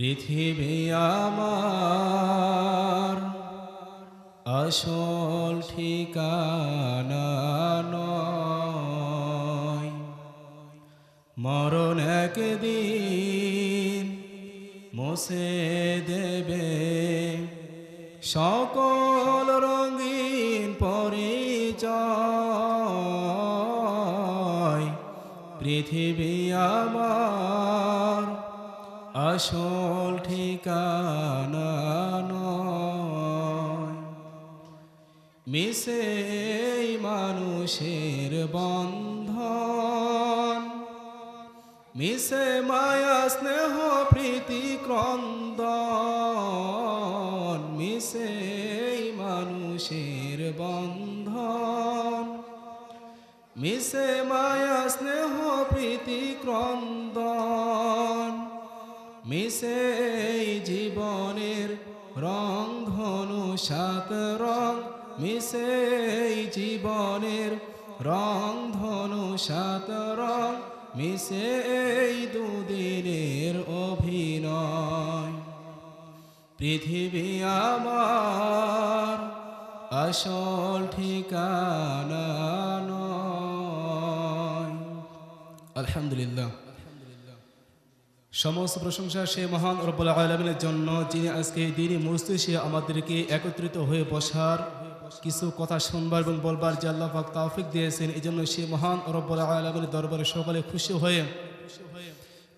পৃথিবী আমার আসল ঠিকানা মরণ একদিন মুছে দেবে। সকল রঙিন পরিচয়। পৃথিবী আমার আসল ঠিকানা মিশে মানুষের বন্ধন। মিশে মায়া, স্নেহ, প্রীতি, ক্রন্দন। মিশে মানুষের বন্ধন। মিশে মায়া, স্নেহ, প্রীতি, ক্রন্দন। মিশে জীবনের রং ধনু সাত রং মিশে জীবনের রং ধনু সাত রং মিশে দুদিনের অভিনয়। পৃথিবী আমার আসল ঠিকানা নয়। আলহামদুলিল্লাহ। সমস্ত প্রশংসা সে মহান রব্বুল আলমিনের জন্য, যিনি আজকে দিনই মস্তিষ্কে আমাদেরকে একত্রিত হয়ে বসার কিছু কথা শুনবার এবং বলবার যে আল্লাহ পাক তাওফিক দিয়েছেন এই জন্য সে মহান রব্বুল আলমিনের দরবারে সকলে খুশি হয়ে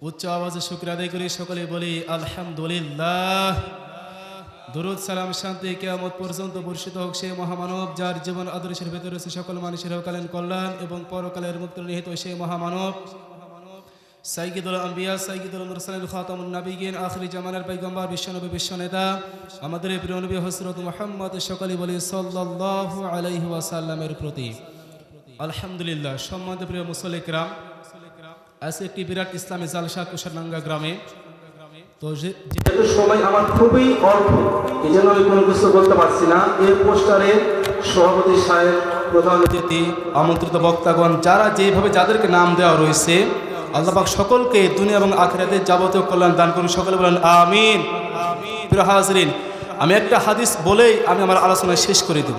উচ্চ আওয়াজে শুক্র আদায় করে সকলে বলি, আলহামদুলিল্লাহ। দরুদ, সালাম, শান্তি, কেয়ামত পর্যন্ত বর্ষিত হোক সে মহামানব, যার জীবন আদর্শের ভেতরে সকল মানুষের কালীন কল্যাণ এবং পরকালের মুক্ত নিহিত সে মহামানব। সাইকিদুল আম্বিয়া সাইকিদুল মুরসালিল খাতামুন নাবিগিন আখরি জামানের পয়গম্বর, বিশ্বনবী, বিশ্বনেতা, আমাদের প্রিয় নবী হযরত মুহাম্মদ সকলে বলি সাল্লাল্লাহু আলাইহি ওয়াসাল্লামের প্রতি। আলহামদুলিল্লাহ, সম্মানিত প্রিয় মুসলিকরাম আজকে একটি বিরাট ইসলামী জালসা কুশারনাঙ্গা গ্রামে তো যেহেতু সময় আমার খুবই অল্প এই জন্য আমি কোনো কিছু বলতে পারছি না। এই পোস্টারে সভাপতি সাহেব প্রধান অতিথি, আমন্ত্রিত বক্তাগণ, যারা যেভাবে যাদেরকে নাম দেওয়া রয়েছে আল্লাহ পাক সকলকে দুনিয়া এবং আখেরাতে যাবতীয় কল্যাণ দান করুন। সকলে বলেন, আমিন। হাজরিন, আমি একটা হাদিস বলেই আমি আমার আলোচনা শেষ করে দেব।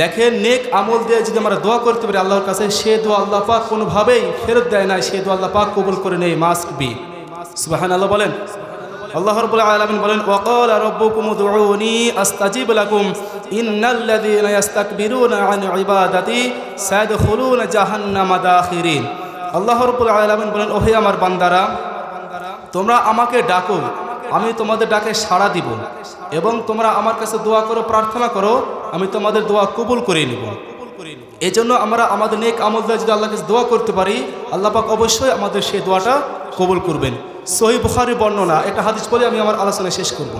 দেখেন, নেক আমল দিয়ে যদি আমরা দোয়া করতে পারি আল্লাহর কাছে, সে দোয়া আল্লাহ পাক কোনোভাবেই ফেরত দেয় না সে দোয়া আল্লাহ পাক কবুল করে নেই মাস্ক বি সুবাহান আল্লাহ বলেন। আল্লাহ রাব্বুল আলামিন বলেন, ওয়াকালা রাব্বুকুম উদউনি আস্তাজিব লাকুম, ইন্নাল্লাযীনা ইস্তাকবিরুনা আন ইবাদাতি সায়াদখুলুনা জাহান্নামা দাখিরিন। আল্লাহ রাব্বুল আলামিন বলেন, ওহে আমার বান্দারা, তোমরা আমাকে ডাকো, আমি তোমাদের ডাকে সাড়া দিব এবং তোমরা আমার কাছে দোয়া করো, প্রার্থনা করো, আমি তোমাদের দোয়া কবুল করে নিব। এই জন্য আমরা আমাদের নেক আমল যদি আল্লাহ কাছে দোয়া করতে পারি, আল্লাহ পাক অবশ্যই আমাদের সেই দোয়াটা কবুল করবেন। সহি বুখারি বর্ণনা, একটা হাদিস বলে আমি আমার আলোচনা শেষ করব।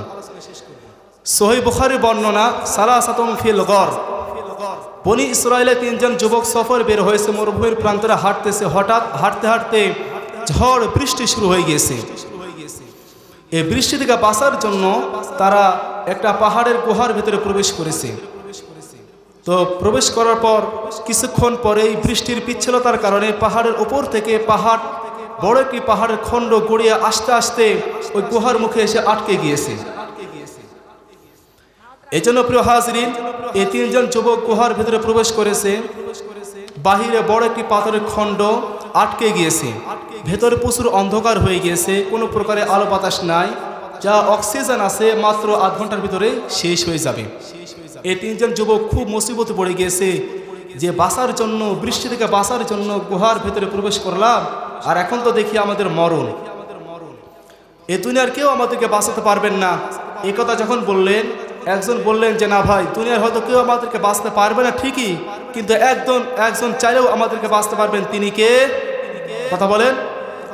সহি বুখারি বর্ণনা সারা সাতম ফিল গর। বনি ইসরায়েলের তিনজন যুবক সফর বের হয়েছে, মরুভূমির প্রান্তরে হাঁটতেছে। হঠাৎ হাঁটতে হাঁটতে ঝড়, বৃষ্টি শুরু হয়ে গিয়েছে। এই বৃষ্টি থেকে বাঁচার জন্য তারা একটা পাহাড়ের গুহার ভিতরে প্রবেশ করেছে। তো প্রবেশ করার পর কিছুক্ষণ পরেই বৃষ্টির পিচ্ছলতার কারণে পাহাড়ের ওপর থেকে পাহাড়, বড় একটি পাহাড়ের খণ্ড গড়িয়ে আস্তে আস্তে ওই গুহার মুখে এসে আটকে গিয়েছে। এই জন্য প্রিয় হাজরিন, এই তিনজন যুবক গুহার ভিতরে প্রবেশ করেছে। বাহিরে বড় একটি পাথরের খণ্ড আটকে গিয়েছে। ভেতরে প্রচুর অন্ধকার হয়ে গিয়েছে। কোনো প্রকারে আলো বাতাস নাই। যা অক্সিজেন আছে মাত্র আধ ঘণ্টার ভিতরে শেষ হয়ে যাবে। এই তিনজন যুবক খুব মুসিবতে পড়ে গিয়েছে। যে বাঁচার জন্য, বৃষ্টি থেকে বাঁচার জন্য গুহার ভেতরে প্রবেশ করলাম, আর এখন তো দেখি আমাদের মরণ। এ দুনিয়ার কেউ আমাদেরকে বাঁচাতে পারবেন না। একথা যখন বললেন একজন বললেন যে, না ভাই, দুনিয়ার হয়তো কেউ আমাদেরকে বাঁচতে পারবে না ঠিকই, কিন্তু একজন একজন চাইলেও আমাদেরকে বাঁচতে পারবেন। তিনি কে? কথা বলেন।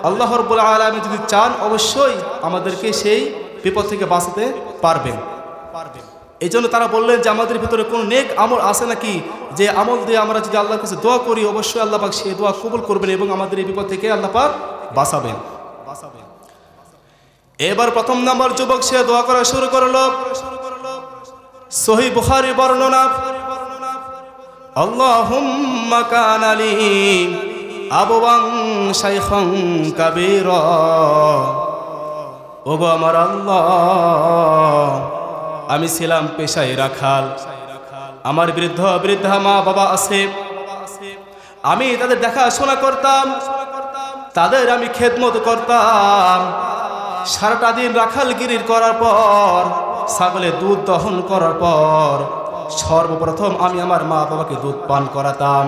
আল্লাহ রব্বুল আলমী যদি চান, অবশ্যই আমাদেরকে সেই বিপদ থেকে বাঁচাতে পারবেন। পারবেন এই জন্য তারা বললেন যে, আমাদের ভিতরে কোনো নেক আমল আছে নাকি? যে আমল দিয়ে আমরা যদি আল্লাহর কাছে দোয়া করি, অবশ্যই আল্লাহ পাক সেই দোয়া কবুল করবেন এবং আমাদের এই বিপদ থেকে আল্লাহ পাক বাঁচাবেন বাঁচাবেন। এবার প্রথম নাম্বার যুবক সে দোয়া করা শুরু করল। সহি বুখারি বর্ণনা, আল্লাহুম্মা কানালি আবুবাং শাইখান কাবীরা। ওগো আমার আল্লাহ, আমি ছিলাম পেশায় রাখাল। আমার বৃদ্ধ বৃদ্ধা মা বাবা আছে। আমি তাদের দেখাশোনা করতাম, তাদের আমি খেদমত করতাম। সারাটা দিন রাখালগিরির করার পর ছাগলের দুধ দহন করার পর সর্বপ্রথম আমি আমার মা বাবাকে দুধ পান করাতাম।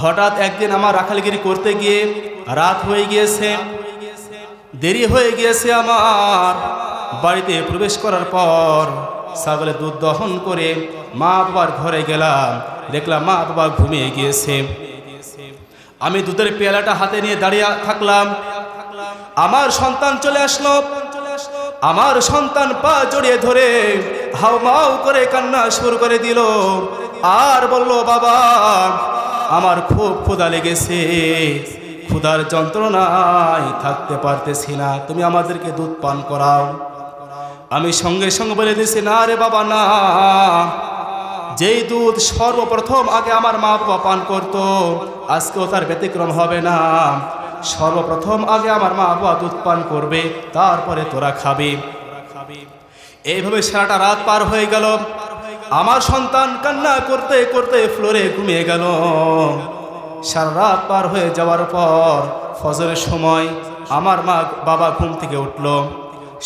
হঠাৎ একদিন আমার রাখালগিরি করতে গিয়ে রাত হয়ে গিয়েছে, দেরি হয়ে গিয়েছে আমার। বাড়িতে প্রবেশ করার পর ছাগলের দুধ দহন করে মা বাবার ঘরে গেলাম, দেখলাম মা বাবা ঘুমিয়ে গিয়েছে। আমি দুধের পেয়ালাটা হাতে নিয়ে দাঁড়িয়ে থাকলাম। আমার সন্তান চলে আসলো। আমার সন্তান পা জড়িয়ে ধরে হাউ মাউ করে কান্না শুরু করে দিল। আর বলল, বাবা, আমার খুব ক্ষুধা লেগেছে। ক্ষুধার যন্ত্রণায় থাকতে পারতেছি না। তুমি আমাদেরকে দুধ পান করাও। আমি সঙ্গে সঙ্গে বলে দিয়েছি, না রে বাবা, না। যেই দুধ সর্বপ্রথম আগে আমার মা বাবা পান করত, আজকেও তার ব্যতিক্রম হবে না। সর্বপ্রথম আগে আমার মা বাবা দুধ পান করবে, তারপরে তোরা খাবি। এইভাবে সারাটা রাত পার হয়ে গেল। আমার সন্তান কান্না করতে করতে ফ্লোরে ঘুমিয়ে গেল। সারা রাত পার হয়ে যাওয়ার পর ফজরের সময় আমার মা বাবা ঘুম থেকে উঠল।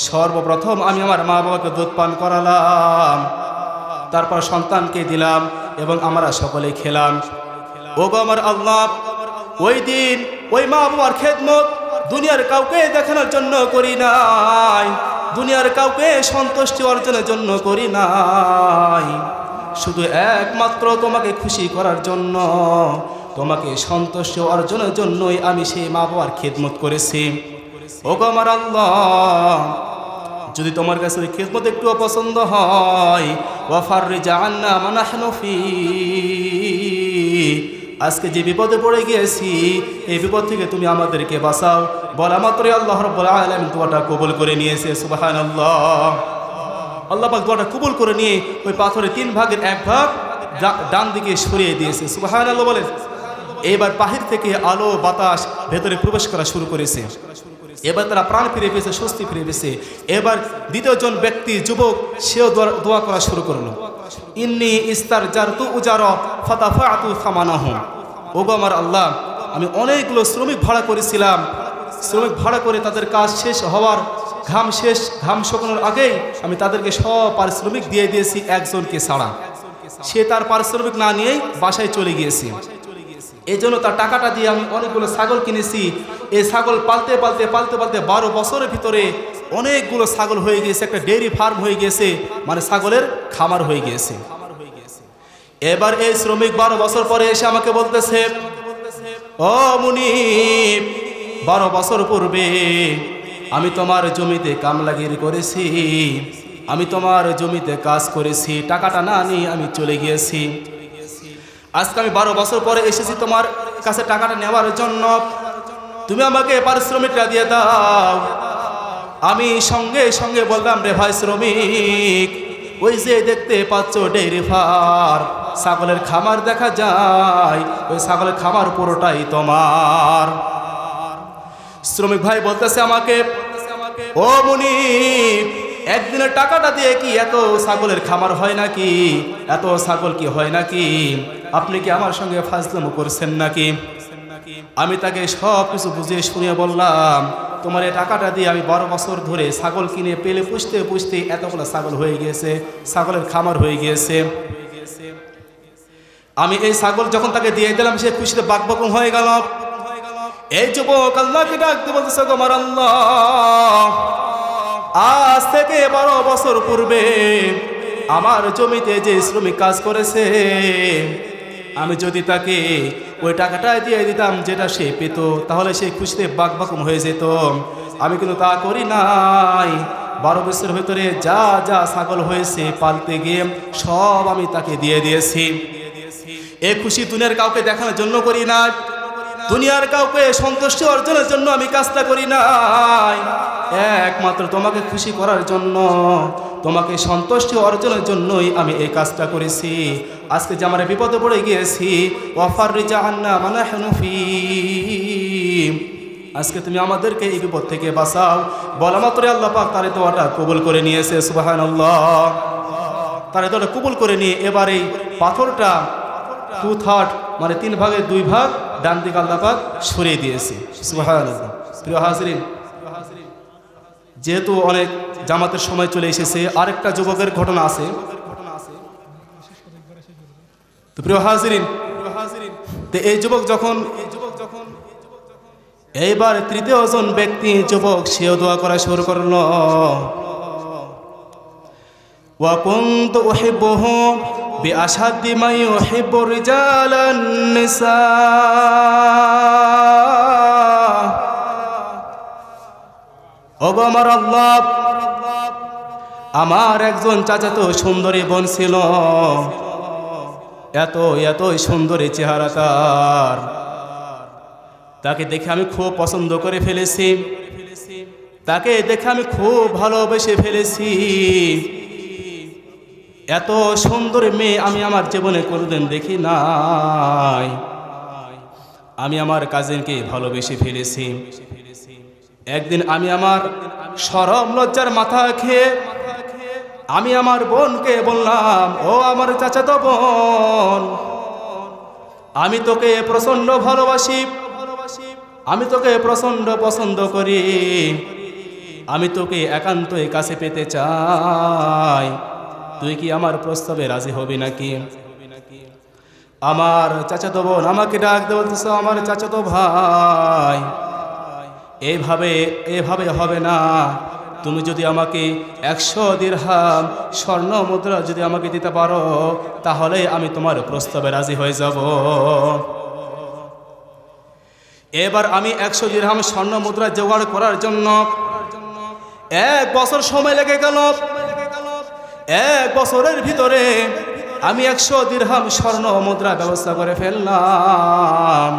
সর্বপ্রথম আমি আমার মা বাবাকে দুধ পান করালাম, তারপর সন্তানকে দিলাম এবং আমরা সকলে খেলাম। ও গো আমার আল্লাহ, ওই দিন ওই মা বাবার খেদমত দুনিয়ার কাউকে দেখানোর জন্য করি নাই। দুনিয়ার কাউকে সন্তুষ্টি অর্জনের জন্য করি নাই। শুধু একমাত্র তোমাকে খুশি করার জন্য, তোমাকে সন্তুষ্টি অর্জনের জন্যই আমি সেই মা বাবার খেদমত করেছি। ও গো আমার আল্লাহ, যদি তোমার কাছে ওই খেদমত একটু পছন্দ হয় ওয়াফার জাহান্না মানাহনফি আজকে যে বিপদে পড়ে গিয়েছি, এই বিপদ থেকে তুমি আমাদেরকে বাঁচাও। বলা মাত্রই আল্লাহ রব্বুল আলামিন তোমাটা কবুল করে নিয়েছে, সুবহানাল্লাহ। আল্লাহ পাক দোয়াটা কবুল করে নিয়ে ওই পাথরের তিন ভাগের এক ভাগ ডান দিকে সরিয়ে দিয়েছে, সুবহানাল্লাহ বলে এবার পাহির থেকে আলো, বাতাস ভেতরে প্রবেশ করা শুরু করেছে। এবার তারা প্রাণ ফিরে পেয়েছে স্বস্তি ফিরে পেয়েছে এবার দ্বিতীয়জন ব্যক্তি, যুবক, সেও দোয়া- করা শুরু করল। ইন্নি ইস্তার জার তু উজার ফাতাফা আতু থামানাহ ওগো আমার আল্লাহ, আমি অনেকগুলো শ্রমিক ভাড়া করেছিলাম। শ্রমিক ভাড়া করে তাদের কাজ শেষ হওয়ার ঘাম শেষ, ঘাম শুকানোর আগেই আমি তাদেরকে সব পারিশ্রমিক দিয়ে দিয়েছি একজনকে ছাড়া। সে তার পারিশ্রমিক না নিয়েই বাসায় চলে গিয়েছে। এই জন্য তার টাকাটা দিয়ে আমি অনেকগুলো ছাগল কিনেছি। এই ছাগল পালতে পালতে পালতে পালতে বারো বছরের ভিতরে অনেকগুলো ছাগল হয়ে গিয়েছে, একটা ডেয়ারি ফার্ম হয়ে গিয়েছে মানে ছাগলের খামার হয়ে গিয়েছে। এবার এই শ্রমিক বারো বছর পরে এসে আমাকে বলতেছে, ও মুনিপ বারো বছর পূর্বে আমি তোমার জমিতে কামলাগিরি করেছি, আমি তোমার জমিতে কাজ করেছি, টাকাটা না নিয়ে আমি চলে গিয়েছি। আজকে আমি বারো বছর পরে এসেছি তোমার কাছে টাকাটা নেওয়ার জন্য তুমি আমাকে পারিশ্রমিকটা দিয়ে দাও। আমি সঙ্গে সঙ্গে বললাম, রে ভাই শ্রমিক, ওই যে দেখতে পাচ্ছ ডেইরি ফার ছাগলের খামার দেখা যায়, ওই ছাগলের খামার পুরোটাই তোমার। শ্রমিক ভাই বলতেছে আমাকে, ও মুনি একদিনের টাকাটা দিয়ে কি এত ছাগলের খামার হয় নাকি? এত ছাগল কি হয় নাকি? আপনি কি আমার সঙ্গে ফাজলামো করছেন নাকি? আমি তাকে সব কিছু বুঝিয়ে শুনিয়ে বললাম, তোমার এই টাকাটা দিয়ে আমি বারো বছর ধরে ছাগল কিনে পেলে পুষতে পুষতে এতগুলো ছাগল হয়ে গিয়েছে, ছাগলের খামার হয়ে গিয়েছে। আমি এই ছাগল যখন তাকে দিয়ে দিলাম, সে খুশিতে বাকবকম হয়ে গেল। এই যুবক আল্লাহকে ডাকতে বলতেছে, তোমার আল্লাহ, আজ থেকে বারো বছর পূর্বে আমার জমিতে যে শ্রমিক কাজ করেছে আমি যদি তাকে ওই টাকাটাই দিয়ে দিতাম যেটা সে পেত, তাহলে সে খুশিতে বাক বাকুম হয়ে যেত। আমি কিন্তু তা করি নাই। বারো বছরের ভেতরে যা যা ছাগল হয়েছে পালতে গিয়ে সব আমি তাকে দিয়ে দিয়েছি। এ খুশি দুনের কাউকে দেখানোর জন্য করি না দুনিয়ার কাউকে সন্তুষ্টি অর্জনের জন্য আমি কাজটা করি নাই। একমাত্র তোমাকে খুশি করার জন্য, তোমাকে সন্তুষ্টি অর্জনের জন্যই আমি এই কাজটা করেছি। আজকে যে আমার বিপদে পড়ে গিয়েছি অফার জাহান্না মানে হেনুফি আজকে তুমি আমাদেরকে এই বিপদ থেকে বাঁচাও। বলা মাত্রই আল্লাহ পাক, তার দোয়াটা কবুল করে নিয়েছে সুবাহান আল্লাহ তার দোয়াটা কবুল করে নিয়ে এবার এই পাথরটা টু থার্ড মানে তিন ভাগের দুই ভাগ ডান দিকে আল্লাহ পাক সরিয়ে দিয়েছে। প্রিয় হাজরিন, যেহেতু অনেক জামাতের সময় চলে এসেছে, আরেকটা যুবকের ঘটনা আছে। তো প্রিয় হাজিরিন, তো এই যুবক যখন, এইবার তৃতীয় জন ব্যক্তি যুবক, সেও দোয়া করা শুরু করল। وكنت أحبه بأشد ما يحب الرجال النساء ওগো আমার আল্লাহ আমার একজন চাচাতো সুন্দরী বোন ছিল এত এতই সুন্দরী চেহারা তার তাকে দেখে আমি খুব পছন্দ করে ফেলেছি তাকে দেখে আমি খুব ভালোবেসে ফেলেছি এত সুন্দর মেয়ে আমি আমার জীবনে কোনোদিন দেখি নাই। আমি আমার কাজিনকে ভালোবেসে ফেলেছি। একদিন আমি আমার সরম লজ্জার মাথা খেয়ে আমি আমার বোনকে বললাম, ও আমার চাচাতো বোন, আমি তোকে প্রচণ্ড ভালোবাসি, আমি তোকে প্রচণ্ড পছন্দ করি, আমি তোকে একান্তই কাছে পেতে চাই। তুই কি আমার প্রস্তাবে রাজি হবি নাকি? আমার চাচাতো বোন আমাকে ডাক বলতেছে, আমার চাচাতো ভাই। এইভাবে এভাবে হবে না। তুমি যদি আমাকে একশো দিরহাম স্বর্ণ মুদ্রা যদি আমাকে দিতে পারো, তাহলে আমি তোমার প্রস্তাবে রাজি হয়ে যাব। এবার আমি একশো দিরহাম স্বর্ণ মুদ্রা জোগাড় করার জন্য এক বছর সময় লেগে গেল। এক বছরের ভিতরে আমি একশো দিরহাম স্বর্ণ মুদ্রা ব্যবস্থা করে ফেললাম।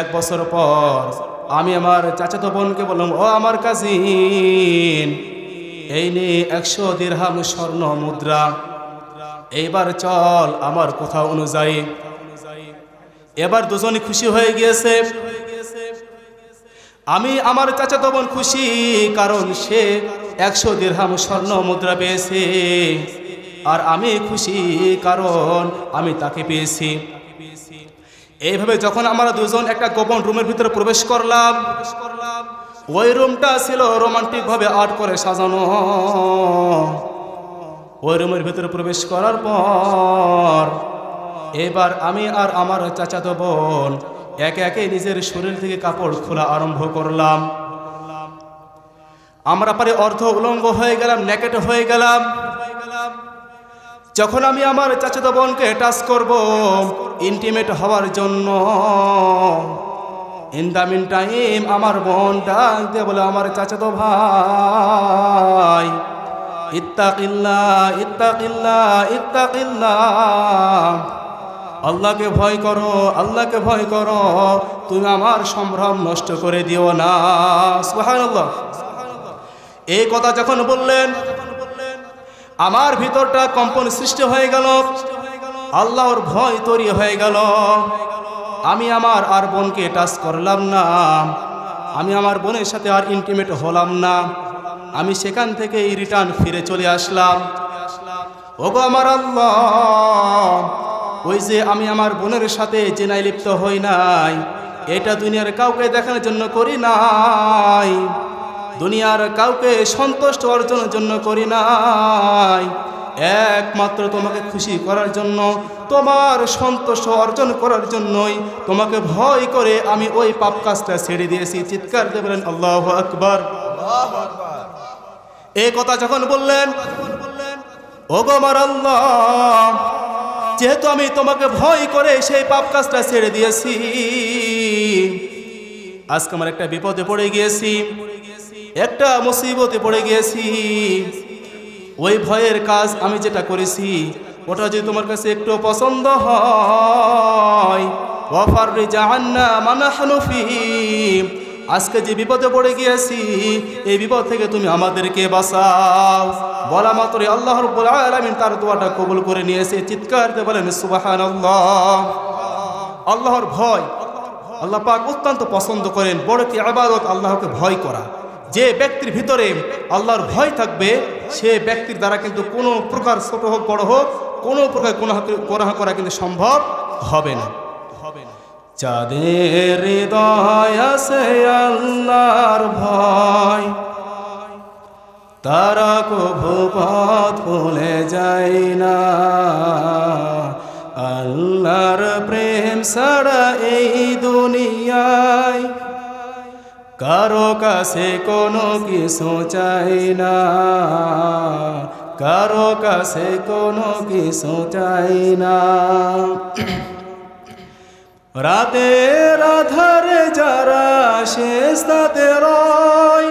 এক বছর পর আমি আমার চাচাতো বোনকে বললাম, ও আমার কাজিন এই নে একশো দিরহাম স্বর্ণ মুদ্রা। এইবার চল আমার কথা অনুযায়ী। এবার দুজনই খুশি হয়ে গিয়েছে। আমি আমার চাচাতো বোন খুশি, কারণ সে একশো দেড়হাম স্বর্ণ মুদ্রা পেয়েছে। আর আমি খুশি, কারণ আমি তাকে পেয়েছি। এইভাবে যখন আমরা দুজন একটা গোপন রুমের ভিতরে প্রবেশ করলাম, ওই রুমটা ছিল রোমান্টিক ভাবে আর্ট করে সাজানো। ওই রুমের ভিতরে প্রবেশ করার পর, এবার আমি আর আমার চাচাতো বোন একে একে নিজের শরীর থেকে কাপড় খোলা আরম্ভ করলাম। আমরা পারে অর্ধ উলঙ্গ হয়ে গেলাম, নেকেট হয়ে গেলাম। যখন আমি আমার চাচাতো বোনকে টাচ করব ইন্টিমেট হওয়ার জন্য ইন দ্য মিন টাইম আমার বোন ডাক দিয়ে বলে, আমার চাচাতো ভাই, ইত্তাকিল্লা ইত্তাকিল্লা ইত্তাকিল্লা, আল্লাহকে ভয় করো, আল্লাহকে ভয় করো, তুমি আমার সম্ভ্রম নষ্ট করে দিও না। সুবহানাল্লাহ। এই কথা যখন বললেন, আমার ভিতরটা কম্পন সৃষ্টি হয়ে গেল, আল্লাহর ভয় তৈরি হয়ে গেল। আমি আমার আর বোনকে টাচ করলাম না, আমি আমার বোনের সাথে আর ইন্টিমেট হলাম না, আমি সেখান থেকেই রিটার্ন ফিরে চলে আসলাম। ওগো আমার আল্লাহ, ওই যে আমি আমার বোনের সাথে জেনায় লিপ্ত হই নাই, এটা দুনিয়ার কাউকে দেখানোর জন্য করি নাই। দুনিয়ার কাউকে সন্তুষ্ট অর্জনের জন্য করি নাই। একমাত্র তোমাকে খুশি করার জন্য, তোমার সন্তোষ অর্জন করার জন্যই তোমাকে ভয় করে আমি ওই পাপ কাজটা ছেড়ে দিয়েছি। চিৎকার দেবেন আল্লাহ আকবার। এই কথা যখন বললেন ও গোমার আল্লাহ, যেহেতু আমি তোমাকে ভয় করে সেই পাপ কাজটা ছেড়ে দিয়েছি, আজকে আমার একটা বিপদে পড়ে গিয়েছি। একটা মুসিবতে পড়ে গিয়েছি। ওই ভয়ের কাজ আমি যেটা করেছি, ওটা যদি তোমার কাছে একটু পছন্দ হয়। আজকে যে বিপদে পড়ে গিয়েছি, এই বিপদ থেকে তুমি আমাদেরকে বাঁচাও। বলা মাত্র আল্লাহ রব্বুল তার দোয়াটা কবুল করে নিয়েছে। চিৎকার দিয়ে বলেন সুবাহান আল্লাহ আল্লাহর ভয়, আল্লাহ পাক অত্যন্ত পছন্দ করেন। বড় কি আবাদত, আল্লাহকে ভয় করা। যে ব্যক্তির ভিতরে আল্লাহর ভয় থাকবে, সে ব্যক্তির দ্বারা কিন্তু কোনো প্রকার ছোট হোক, বড় হোক, কোনো প্রকার কোনাহ করা কিন্তু সম্ভব হবে না হবে না। যাদের হৃদয় আছে আল্লাহর ভয়, তারা কভু পথ ভুলে যায় না। আল্লাহর প্রেম ছাড়া এই দুনিয়ায় কারও কাছে কোনো কিছু চাই না। কারও কাছে কোনো কিছু চাই না। রাতের আধারে যারা শেষ তাতে রয়,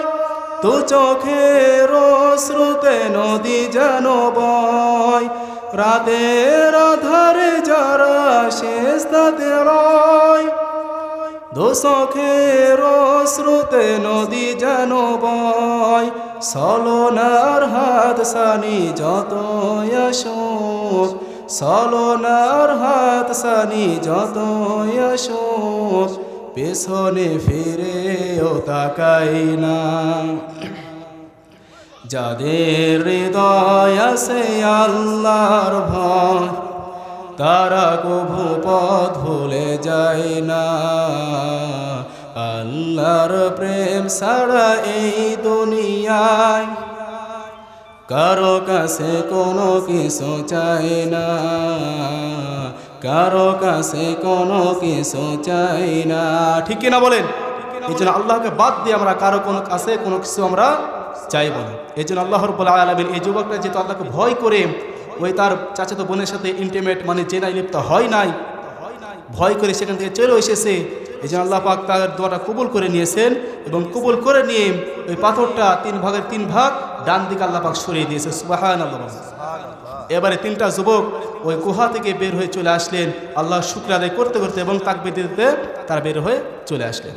তো চোখের শ্রুতে নদী যেন বয়। রাতের আধারে যারা শেষ তাতে রয় দোসখের শ্রুতে নদী যেন বয়, সলনার হাত সানি যত অশোক সলনার হাত সানি যত অশোক পেছনে ফিরেও তাকাই না। যাদের হৃদয় আছে আল্লাহর ভয় তারা কভু পথ ভুলে যায় না। আল্লাহর প্রেম ছাড়া এই দুনিয়ায় কারও কাছে কোনো কিছু চাই না। কারও কাছে কোনো কিছু চাই না। ঠিক কিনা বলেন? এই জন্য আল্লাহকে বাদ দিয়ে আমরা কারও কোনো কাছে কোনো কিছু আমরা চাইব না। এই জন্য আল্লাহর বলে আলমিন এই যুবকটা যেহেতু আল্লাহকে ভয় করে ওই তার চাচাতো বোনের সাথে ইন্টিমেট মানে জেনাই লিপ্ত হয় নাই। ভয় করে সেখান থেকে চলে এসেছে। এই জন্য আল্লাহ পাক তার দোয়াটা কবুল করে নিয়েছেন এবং কবুল করে নিয়ে ওই পাথরটা তিন ভাগের তিন ভাগ ডান দিকে আল্লাহ পাক সরিয়ে দিয়েছে। সুবাহান এবারে তিনটা যুবক ওই গুহা থেকে বের হয়ে চলে আসলেন। আল্লাহ শুক্র আদায় করতে করতে এবং তাক দিতে তারা বের হয়ে চলে আসলেন।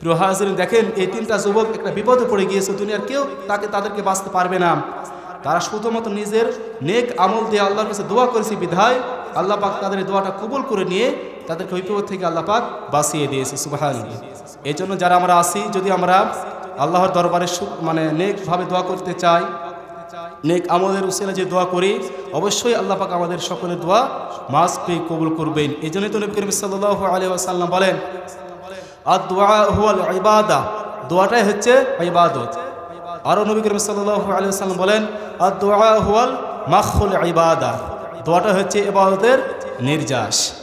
প্রিয় হাজরিন, দেখেন এই তিনটা যুবক একটা বিপদে পড়ে গিয়েছে। দুনিয়ার কেউ তাকে, তাদেরকে বাঁচতে পারবে না। তারা শুধুমাত্র নিজের নেক আমল দিয়ে আল্লাহর কাছে দোয়া করেছে বিধায় আল্লাহ পাক তাদের দোয়াটা কবুল করে নিয়ে তাদেরকে বিপদ থেকে আল্লাহ পাক বাঁচিয়ে দিয়েছে সুবাহান এই জন্য যারা আমরা আসি যদি আমরা আল্লাহর দরবারে মানে নেকভাবে দোয়া করতে চাই, নেক আমলের উসিলা যে দোয়া করি, অবশ্যই আল্লাহ পাক আমাদের সকলের দোয়া মাস পেয়ে কবুল করবেন। এই জন্যই তো নবী সাল্লাহ আলিয়া সাল্লাম বলেন আর দোয়া হুয়াল ইবাদা। দোয়াটাই হচ্ছে ইবাদত। আরও নবী করিম সাল্লাহ আলী সাল্লাম বলেন আর দোয়া হুয়াল মাখুল ইবাদা। দোয়াটা হচ্ছে এবাদতের নির্যাস।